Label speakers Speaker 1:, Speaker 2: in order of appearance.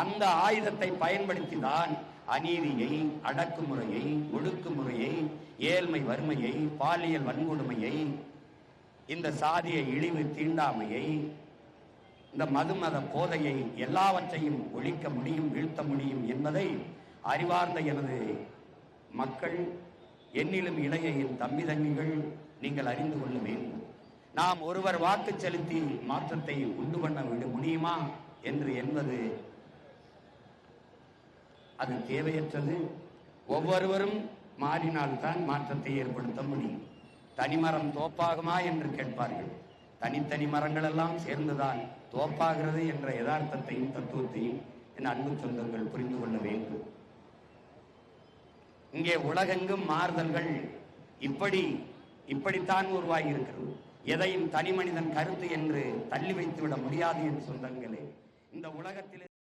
Speaker 1: அந்த ஆயுதத்தை பயன்படுத்தி தான் அநீதியை அடக்குமுறையை ஒடுக்குமுறையை ஏழ்மை வறுமையை பாலியல் வன்கொடுமையை இந்த சாதிய இழிவு தீண்டாமையை இந்த மதுமத போதையை எல்லாவற்றையும் ஒழிக்க முடியும் வீழ்த்த முடியும் என்பதை அறிவார்ந்த எனது மக்கள் என்னிலும் இளைய என் தம்பி தங்கிகள் நீங்கள் அறிந்து கொள்ள வேண்டும். நாம் ஒருவர் வாக்கு செலுத்தி மாற்றத்தை உண்டு பண்ண விட முடியுமா? என்று என்பது அது தேவையற்றது. ஒவ்வொருவரும் மாறினால்தான் மாற்றத்தை ஏற்படுத்த முடியும். தனிமரம் தோப்பாகுமா என்று கேட்பார்கள். தனித்தனி மரங்கள் எல்லாம் சேர்ந்துதான் தோப்பாகிறது என்ற யதார்த்தத்தையும் தத்துவத்தையும் என் அன்பு சொந்தங்கள் புரிந்து கொள்ள வேண்டும். இங்கே உலகெங்கும் மாறுதல்கள் இப்படி இப்படித்தான் உருவாகி இருக்கிறது எதையும் தனி மனிதன் கருத்து என்று தள்ளி வைத்து விட முடியாது என் சொந்தங்களே. இந்த உலகத்தில்